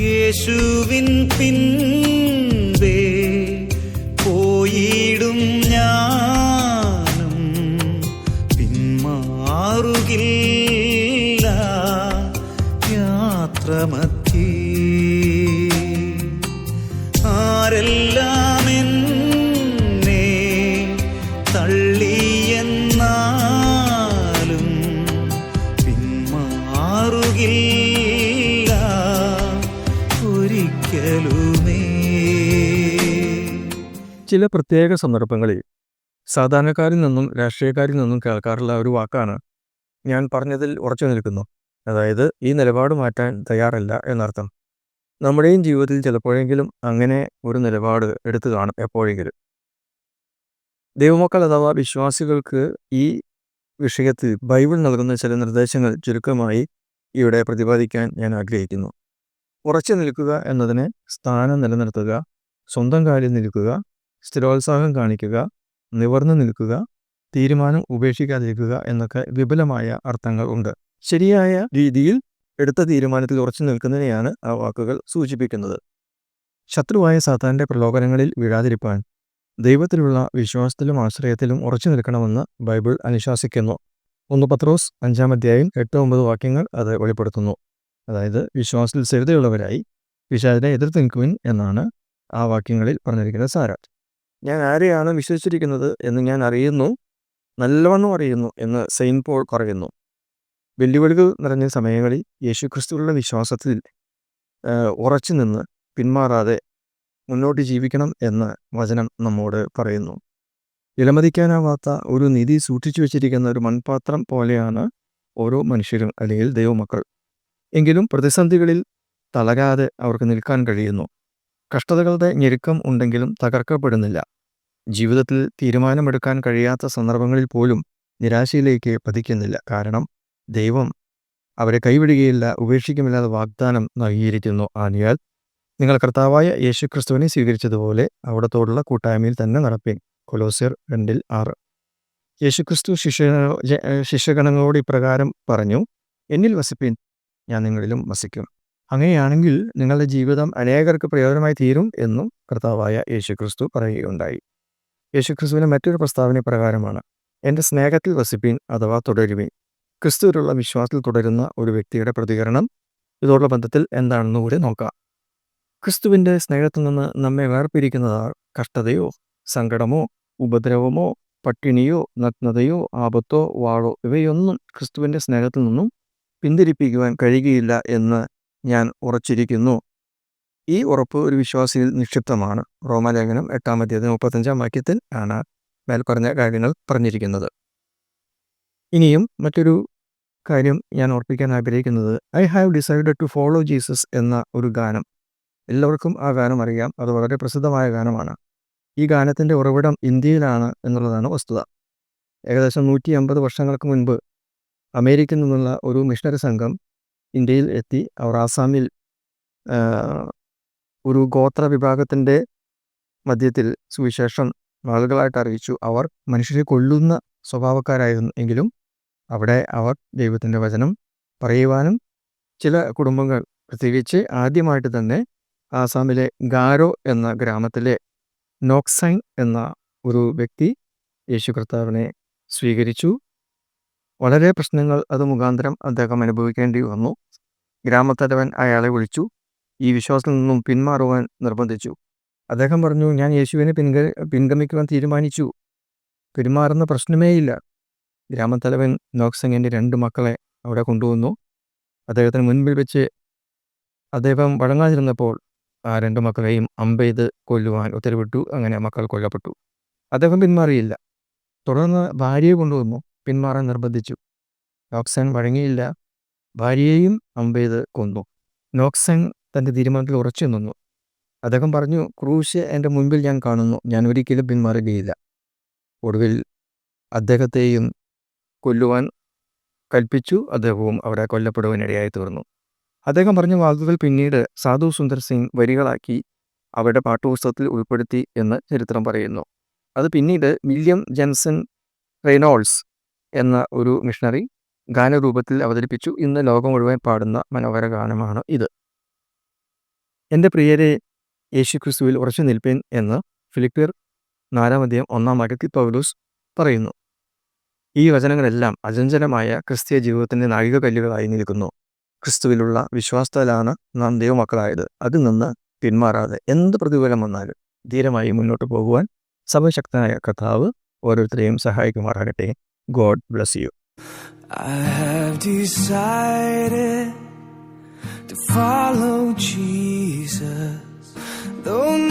യേശുവിൻ പിൻപേ പോയിടും ഞാനും. പിന്മാറുകില്ല യാത്രമധ്യേ. ആരെല്ലാം ചില പ്രത്യേക സന്ദർഭങ്ങളിൽ സാധാരണക്കാരിൽ നിന്നും രാഷ്ട്രീയക്കാരിൽ നിന്നും കേൾക്കാറുള്ള ഒരു വാക്കാണ് ഞാൻ പറഞ്ഞതിൽ ഉറച്ചു നിൽക്കുന്നു. അതായത് ഈ നിലപാട് മാറ്റാൻ തയ്യാറല്ല എന്നർത്ഥം. നമ്മുടെയും ജീവിതത്തിൽ ചിലപ്പോഴെങ്കിലും അങ്ങനെ ഒരു നിലപാട് എടുത്തു കാണും എപ്പോഴെങ്കിലും. ദൈവമക്കൾ അഥവാ വിശ്വാസികൾക്ക് ഈ വിഷയത്തിൽ ബൈബിൾ നൽകുന്ന ചില നിർദ്ദേശങ്ങൾ ചുരുക്കമായി ഇവിടെ പ്രതിപാദിക്കാൻ ഞാൻ ആഗ്രഹിക്കുന്നു. ഉറച്ചു നിൽക്കുക എന്നതിനെ സ്ഥാനം നിലനിർത്തുക സ്വന്തം കാര്യം നിൽക്കുക സ്ഥിരോത്സാഹം കാണിക്കുക നിവർന്നു നിൽക്കുക തീരുമാനം ഉപേക്ഷിക്കാതിരിക്കുക എന്നൊക്കെ വിപുലമായ അർത്ഥങ്ങൾ ഉണ്ട്. ശരിയായ രീതിയിൽ എടുത്ത തീരുമാനത്തിൽ ഉറച്ചു നിൽക്കുന്നതിനെയാണ് ആ വാക്കുകൾ സൂചിപ്പിക്കുന്നത്. ശത്രുവായ സാത്താന്റെ പ്രലോഭനങ്ങളിൽ വീഴാതിരിപ്പാൻ ദൈവത്തിലുള്ള വിശ്വാസത്തിലും ആശ്രയത്തിലും ഉറച്ചു നിൽക്കണമെന്ന് ബൈബിൾ അനുശാസിക്കുന്നു. ഒന്ന് പത്രോസ് അഞ്ചാം അധ്യായം എട്ട് ഒമ്പത് വാക്യങ്ങൾ അത് വെളിപ്പെടുത്തുന്നു. അതായത് വിശ്വാസത്തിൽ സ്ഥിരതയുള്ളവരായി വിശാലിനെ എതിർത്ത് നിൽക്കുവിൻ എന്നാണ് ആ വാക്യങ്ങളിൽ പറഞ്ഞിരിക്കുന്ന സാരം. ഞാൻ ആരെയാണ് വിശ്വസിച്ചിരിക്കുന്നത് എന്ന് ഞാൻ അറിയുന്നു നല്ലവണ്ണം അറിയുന്നു എന്ന് സെയിൻ പോൾ പറയുന്നു. വെല്ലുവിളികൾ നിറഞ്ഞ സമയങ്ങളിൽ യേശു യേശുക്രിസ്തുവിലുള്ള വിശ്വാസത്തിൽ ഉറച്ചു നിന്ന് പിന്മാറാതെ മുന്നോട്ട് ജീവിക്കണം എന്ന് വചനം നമ്മോട് പറയുന്നു. വിലമതിക്കാനാവാത്ത ഒരു നിധി സൂക്ഷിച്ചു വെച്ചിരിക്കുന്ന ഒരു മൺപാത്രം പോലെയാണ് ഓരോ മനുഷ്യരും അല്ലെങ്കിൽ ദൈവമക്കൾ. എങ്കിലും പ്രതിസന്ധികളിൽ തളരാതെ അവർക്ക് നിൽക്കാൻ കഴിയുന്നു. കഷ്ടതകളുടെ ഞെരുക്കം ഉണ്ടെങ്കിലും തകർക്കപ്പെടുന്നില്ല. ജീവിതത്തിൽ തീരുമാനമെടുക്കാൻ കഴിയാത്ത സന്ദർഭങ്ങളിൽ പോലും നിരാശയിലേക്ക് പതിക്കുന്നില്ല. കാരണം ദൈവം അവരെ കൈവിടുകയില്ല ഉപേക്ഷിക്കുമില്ലാതെ വാഗ്ദാനം നൽകിയിരിക്കുന്നു. ആനിയാൽ നിങ്ങൾ കർത്താവായ യേശുക്രിസ്തുവിനെ സ്വീകരിച്ചതുപോലെ അവിടത്തോടുള്ള കൂട്ടായ്മയിൽ തന്നെ നടപ്പേൻ. കൊലോസിയർ രണ്ടിൽ ആറ്. യേശുക്രിസ്തു ശിഷ്യ ശിഷ്യഗണങ്ങളോട് ഇപ്രകാരം പറഞ്ഞു എന്നിൽ വസിപ്പിൻ ഞാൻ നിങ്ങളിലും വസിക്കും. അങ്ങനെയാണെങ്കിൽ നിങ്ങളുടെ ജീവിതം അനേകർക്ക് പ്രയോജനമായി തീരും എന്നും കർത്താവായ യേശുക്രിസ്തു പറയുകയുണ്ടായി. യേശുക്രിസ്തുവിന്റെ മറ്റൊരു പ്രസ്താവന പ്രകാരമാണ് എന്റെ സ്നേഹത്തിൽ വസിപ്പീൻ അഥവാ തുടരുവീൻ. ക്രിസ്തുവിലുള്ള വിശ്വാസത്തിൽ തുടരുന്ന ഒരു വ്യക്തിയുടെ പ്രതികരണം ഇതോടുള്ള ബന്ധത്തിൽ എന്താണെന്ന് കൂടി നോക്കാം. ക്രിസ്തുവിന്റെ സ്നേഹത്തിൽ നിന്ന് നമ്മെ വേർപിരിക്കുന്നതാ കഷ്ടതയോ സങ്കടമോ ഉപദ്രവമോ പട്ടിണിയോ നഗ്നതയോ ആപത്തോ വാളോ ഇവയൊന്നും ക്രിസ്തുവിന്റെ സ്നേഹത്തിൽ നിന്നും പിന്തിരിപ്പിക്കുവാൻ കഴിയുകയില്ല എന്ന് ഞാൻ ഉറച്ചിരിക്കുന്നു. ഈ ഉറപ്പ് ഒരു വിശ്വാസിയിൽ നിക്ഷിപ്തമാണ്. റോമാലേഖനം എട്ടാം അധ്യായത്തിന് മുപ്പത്തഞ്ചാം വാക്യത്തിൽ ആണ് മേൽപ്പറഞ്ഞ കാര്യങ്ങൾ പറഞ്ഞിരിക്കുന്നത്. ഇനിയും മറ്റൊരു കാര്യം ഞാൻ ഓർപ്പിക്കാൻ ആഗ്രഹിക്കുന്നത്. I have decided to follow Jesus എന്ന ഒരു ഗാനം. എല്ലാവർക്കും ആ ഗാനം അറിയാം. അത് വളരെ പ്രസിദ്ധമായ ഗാനമാണ്. ഈ ഗാനത്തിന്റെ ഉറവിടം ഇന്ത്യയിലാണ് എന്നുള്ളതാണ് വസ്തുത. ഏകദേശം നൂറ്റി അമ്പത് വർഷങ്ങൾക്ക് മുൻപ് അമേരിക്കയിൽ നിന്നുള്ള ഒരു മിഷണറി സംഘം ഇന്ത്യയിൽ എത്തി. അവർ ആസാമിൽ ഒരു ഗോത്ര വിഭാഗത്തിന്റെ മധ്യത്തിൽ സുവിശേഷം ആളുകളായിട്ട് അറിയിച്ചു. അവർ മനുഷ്യരെ കൊല്ലുന്ന സ്വഭാവക്കാരായിരുന്നു എങ്കിലും അവിടെ അവർ ദൈവത്തിന്റെ വചനം പറയുവാനും ചില കുടുംബങ്ങൾ പ്രത്യേകിച്ച് ആദ്യമായിട്ട് തന്നെ ആസാമിലെ ഗാരോ എന്ന ഗ്രാമത്തിലെ നോക്സൈൻ എന്ന ഒരു വ്യക്തി യേശു കർത്താവിനെ സ്വീകരിച്ചു. വളരെ പ്രശ്നങ്ങൾ അത് മുഖാന്തരം അദ്ദേഹം അനുഭവിക്കേണ്ടി വന്നു. ഗ്രാമത്തലവൻ അയാളെ വിളിച്ചു. ഈ വിശ്വാസത്തിൽ നിന്നും പിന്മാറുവാൻ നിർബന്ധിച്ചു. അദ്ദേഹം പറഞ്ഞു ഞാൻ യേശുവിനെ പിൻഗ പിൻഗമിക്കുവാൻ തീരുമാനിച്ചു. പിന്മാറുന്ന പ്രശ്നമേയില്ല. ഗ്രാമത്തലവൻ നോക്സിംഗിന്റെ രണ്ട് മക്കളെ അവിടെ കൊണ്ടുവന്നു. അദ്ദേഹത്തിന് മുൻപിൽ വെച്ച് അദ്ദേഹം വഴങ്ങാതിരുന്നപ്പോൾ ആ രണ്ട് മക്കളെയും അമ്പെയ്ത് കൊല്ലുവാൻ ഉത്തരവിട്ടു. അങ്ങനെ മക്കൾ കൊല്ലപ്പെട്ടു. അദ്ദേഹം പിന്മാറിയില്ല. തുടർന്ന് ഭാര്യയെ കൊണ്ടുവന്നു. പിന്മാറാൻ നിർബന്ധിച്ചു. നോക്സൺ വഴങ്ങിയില്ല. ഭാര്യയെയും അമ്പെയ്ത് കൊന്നു. നോക്സൺ തന്റെ തീരുമാനത്തിൽ ഉറച്ചു നിന്നു. അദ്ദേഹം പറഞ്ഞു ക്രൂശ് എന്റെ മുൻപിൽ ഞാൻ കാണുന്നു. ഞാൻ ഒരിക്കലും പിന്മാറുകയില്ല. ഒടുവിൽ അദ്ദേഹത്തെയും കൊല്ലുവാൻ കൽപ്പിച്ചു. അദ്ദേഹവും അവിടെ കൊല്ലപ്പെടുവാനിടയായി തീർന്നു. അദ്ദേഹം പറഞ്ഞ വാക്കുകൾ പിന്നീട് സാധു സുന്ദർ സിംഗ് വരികളാക്കി അവരുടെ പാഠപുസ്തകത്തിൽ ഉൾപ്പെടുത്തി എന്ന് ചരിത്രം പറയുന്നു. അത് പിന്നീട് വില്യം ജെൻസൺ റെയ്നോൾസ് എന്ന ഒരു മിഷണറി ഗാനരൂപത്തിൽ അവതരിപ്പിച്ചു. ഇന്ന് ലോകം മുഴുവൻ പാടുന്ന മനോഹര ഗാനമാണ് ഇത്. എന്റെ പ്രിയരെ യേശു ക്രിസ്തുവിൽ ഉറച്ചു നിൽപ്പേൻ എന്ന് ഫിലിപ്പിയർ നാലാം അധ്യയം ഒന്നാം വാക്യത്തിൽ പൗലൂസ് പറയുന്നു. ഈ വചനങ്ങളെല്ലാം അചഞ്ചലമായ ക്രിസ്തീയ ജീവിതത്തിന്റെ നാഴികക്കല്ലുകളായി നിൽക്കുന്നു. ക്രിസ്തുവിലുള്ള വിശ്വാസത്താലാണ് നാം ദൈവമക്കളായത്. അതിൽ നിന്ന് പിന്മാറാതെ എന്ത് പ്രതികൂലം വന്നാലും ധീരമായി മുന്നോട്ട് പോകുവാൻ സർവശക്തനായ കഥാവ് ഓരോരുത്തരെയും സഹായിക്കുമാറാകട്ടെ. God bless you. I have decided to follow Jesus, though.